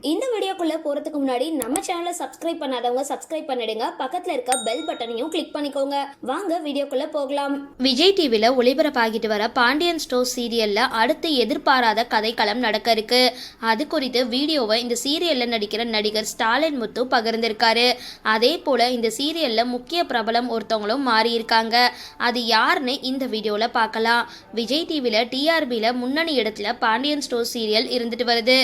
இந்த வீடியோக்குள்ளே போறதுக்கு முன்னாடி நம்ம சேனலை சப்ஸ்கிரைப் பண்ணாதவங்க சப்ஸ்கிரைப் பண்ணிடுங்க. பக்கத்தில் இருக்க பெல் பட்டனையும் கிளிக் பண்ணிக்கோங்க. வாங்க வீடியோக்குள்ளே போகலாம். விஜய் டிவியில் ஒளிபரப்பாகிட்டு வர பாண்டியன் ஸ்டோர் சீரியலில் அடுத்து எதிர்பாராத கதைக்களம் நடக்க இருக்கு. அது குறித்து வீடியோவை இந்த சீரியலில் நடிக்கிற நடிகர் ஸ்டாலின் முத்து பகிர்ந்திருக்காரு. அதே போல் இந்த சீரியலில் முக்கிய பிரபலம் ஒருத்தவங்களும் மாறியிருக்காங்க. அது யாருன்னு இந்த வீடியோவில் பார்க்கலாம். விஜய் டிவியில் டிஆர்பியில் முன்னணி இடத்துல பாண்டியன் ஸ்டோர் சீரியல் இருந்துட்டு வருது.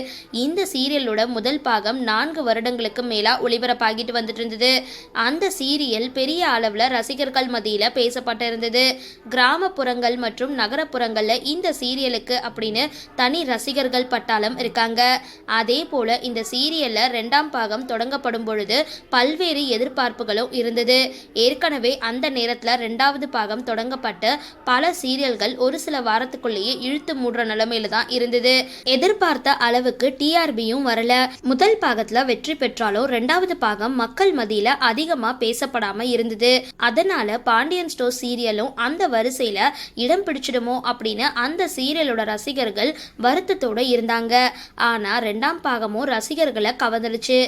இந்த சீரியலோட முதல் பாகம் நான்கு வருடங்களுக்கு மேலாக ஒளிபரப்பாகிட்டு வந்துட்டு இருந்தது அந்த சீரியல் பெரிய அளவில் ரசிகர்கள் மத்தியில் பேசப்பட்டு இருந்தது கிராமப்புறங்கள் மற்றும் நகரப்புறங்களில் இந்த சீரியலுக்கு அப்படின்னு தனி ரசிகர்கள் பட்டாளம் இருக்காங்க. அதே போல் இந்த சீரியலில் ரெண்டாம் பாகம் தொடங்கப்படும் பொழுது பல்வேறு எதிர்பார்ப்புகளும் இருந்தது. ஏற்கனவே அந்த நேரத்தில் ரெண்டாவது பாகம் தொடங்கப்பட்டு பல சீரியல்கள் ஒரு சில வாரத்துக்குள்ளேயே இழுத்து மூடுற நிலைமையில தான் இருந்தது. எதிர்பார்த்த அளவுக்கு டிஆர்பியும் வரல. முதல் பாகத்துல வெற்றி பெற்றாலும் ரெண்டாவது பாகம் மக்கள் மத்தியில அதிகமா பேசப்படாம இருந்தது. அதனால பாண்டியன் ஸ்டோர் சீரியலும் அந்த வரிசையில இடம் பிடிச்சிடுமோ அப்படின்னு அந்த சீரியலோட ரசிகர்கள் வருத்தத்தோட இருந்தாங்க. ஆனா ரெண்டாம் பாகமும் ரசிகர்களை கவர்ந்துருச்சு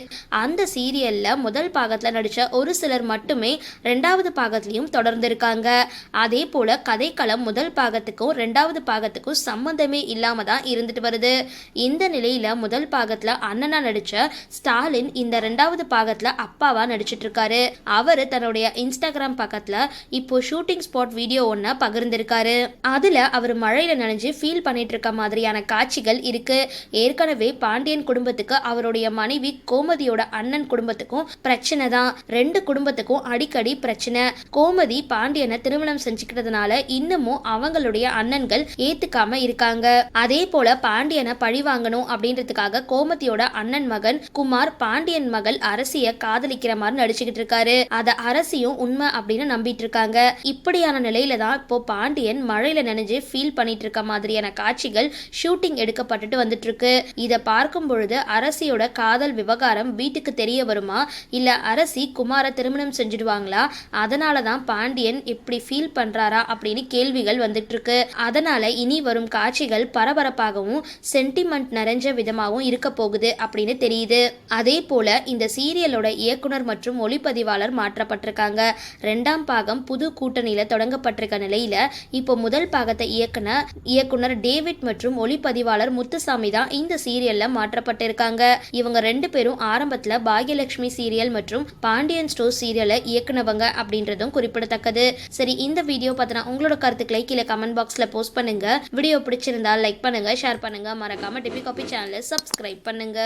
அந்த சீரியல்ல முதல் பாகத்துல நடிச்ச ஒரு சிலர் மட்டுமே ரெண்டாவது பாகத்திலையும் தொடர்ந்துருக்காங்க. அதே போல கதைக்களம் முதல் பாகத்துக்கும் ரெண்டாவது பாகத்துக்கும் சம்மந்தமே இல்லாம தான் இருந்துட்டு வருது. இந்த நிலையில முதல் பாகத்துல அண்ணனா நடிச்ச ஸ்டாலின் இந்த ரெண்டாவது பாகத்துல அப்பாவா நடிச்சிட்டு இருக்காரு அவர் தன்னுடைய இன்ஸ்டாகிராம் பக்கத்தில் இப்போ ஷூட்டிங் ஸ்பாட் வீடியோ ஒன்று பகிர்ந்திருக்காரு. அதில் அவர் மழையில் நனைஞ்சு ஃபீல் பண்ணிட்டு இருக்க மாதிரியான காட்சிகள் இருக்கு. ஏற்கனவே பாண்டியன் குடும்பத்துக்கு அவருடைய மனைவி கோமதியோட அண்ணன் குடும்பத்துக்கும் பிரச்சனை தான். ரெண்டு குடும்பத்துக்கும் அடிக்கடி பிரச்சனை. கோமதி பாண்டியனை திருமணம் செஞ்சுக்கிறதுனால இன்னமும் அவங்களுடைய அண்ணன்கள் ஏத்துக்காம இருக்காங்க. அதே போல பாண்டியனை பழி வாங்கணும் அப்படின்றதுக்காக கோமதியோட அண்ணன் மகன் குமார் பாண்டியன் மகள் அரசிய காதலிக்கிற மாதிரி நடிச்சுக்கிட்டு இருக்காரு. அத அரசியும் உண்மை அப்படின்னு நம்பிட்டு இருக்காங்க. இப்படியான நிலையில தான் இப்போ பாண்டியன் மழையில நனைஞ்சு ஃபீல் பண்ணிட்டு இருக்க மாதிரியான காட்சிகள் ஷூட்டிங் எடுக்கப்பட்டுட்டு வந்துட்டு இருக்கு. இதை பார்க்கும் பொழுது அரசியோட காதல் விவகாரம் வீட்டுக்கு தெரிய வருமா? இல்ல அரசி குமார திருமணம் செஞ்சுடுவாங்களா? அதனால தான் பாண்டியன் இப்படி ஃபீல் பண்றாரா அப்படின்னு கேள்விகள் வந்துட்டு இருக்கு. அதனால இனி வரும் காட்சிகள் பரபரப்பாகவும் சென்டிமெண்ட் நிறைஞ்ச விதமாகவும் இருக்க போகுது அப்படின்னு தெரியுது. அதே போல இந்த சீரியலோட இயக்குனர் மற்றும் ஒளிப்பதிவாளர் மாற்றப்பட்டிருக்காங்க. ரெண்டாம் பாகம் புது கூட்டணியில தொடங்கப்பட்டிருக்க நிலையில இப்போ முதல் பாகத்தை இயக்குன இயக்குனர் டேவிட் மற்றும் ஒளிப்பதிவாளர் முத்துசாமி தான் இந்த சீரியல்ல மாற்றப்பட்டிருக்காங்க. இவங்க ரெண்டு பேரும் ஆரம்பத்துல பாகியலட்சுமி சீரியல் மற்றும் பாண்டியன் ஸ்டோர் சீரியலை இயக்குனவங்க அப்படின்றதும் குறிப்பிடத்தக்கது. சரி இந்த வீடியோ பார்த்தனா உங்களோட கருத்துக்களை கீழே கமெண்ட் பாக்ஸ்ல போஸ்ட் பண்ணுங்க. வீடியோ பிடிச்சிருந்தா லைக் பண்ணுங்க ஷேர் பண்ணுங்க. மறக்காம டிபி காபி சேனலை சப்ஸ்கிரைப் பண்ணுங்க.